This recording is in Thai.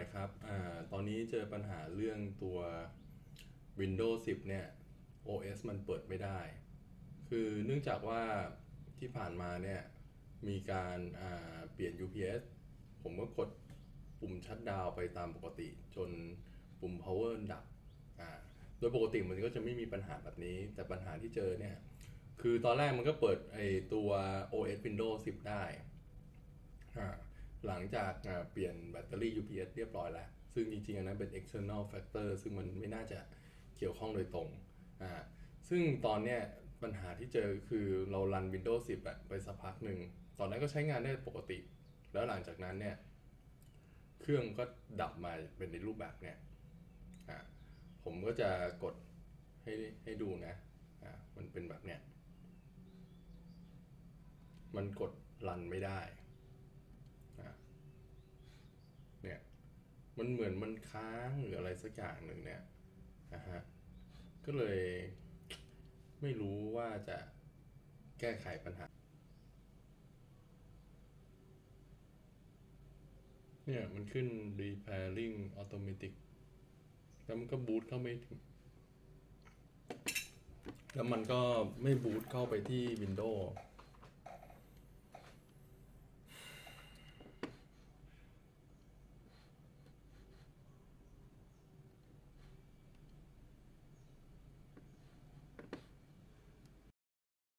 อยครับ อ่า ตอนนี้เจอปัญหาเรื่องตัว Windows 10 เนี่ย OS มันเปิดไม่ได้ คือเนื่องจากว่าที่ผ่านมาเนี่ย มีการอ่าเปลี่ยน UPS ผมก็กดปุ่มชัดดาวไปตามปกติ จนปุ่ม power ดับ อ่า โดยปกติมันก็จะไม่มีปัญหาแบบนี้ แต่ปัญหาที่เจอเนี่ย คือตอนแรกมันก็เปิดไอตัว OS Windows 10 ได้ อ่า หลังจากเปลี่ยนแบตเตอรี่ UPS เรียบร้อยแล้ว ซึ่งจริงๆ อันนั้นเป็น external factor ซึ่งมันไม่น่าจะเกี่ยวข้องโดยตรงอ่าซึ่งตอนเนี้ยปัญหาที่เจอคือเรารัน Windows 10อะไปสักพักหนึ่ง ตอนนั้นก็ใช้งานได้ปกติ แล้วหลังจากนั้นเนี่ย เครื่องก็ดับมาเป็นในรูปแบบเนี้ยอ่าผมก็จะกดให้ให้ดูนะอ่ามันเป็นแบบเนี้ยมันกดรันไม่ได้อะเนี่ย มันเหมือนมันค้างหรืออะไรสักอย่างหนึ่งเนี่ยนะฮะก็เลยไม่รู้ว่าจะแก้ไขปัญหา เนี่ยมันขึ้น repairing automatic แล้วมันก็บูตเข้าไม่ถึง แล้วมันก็ไม่บูตเข้าไปที่ Windows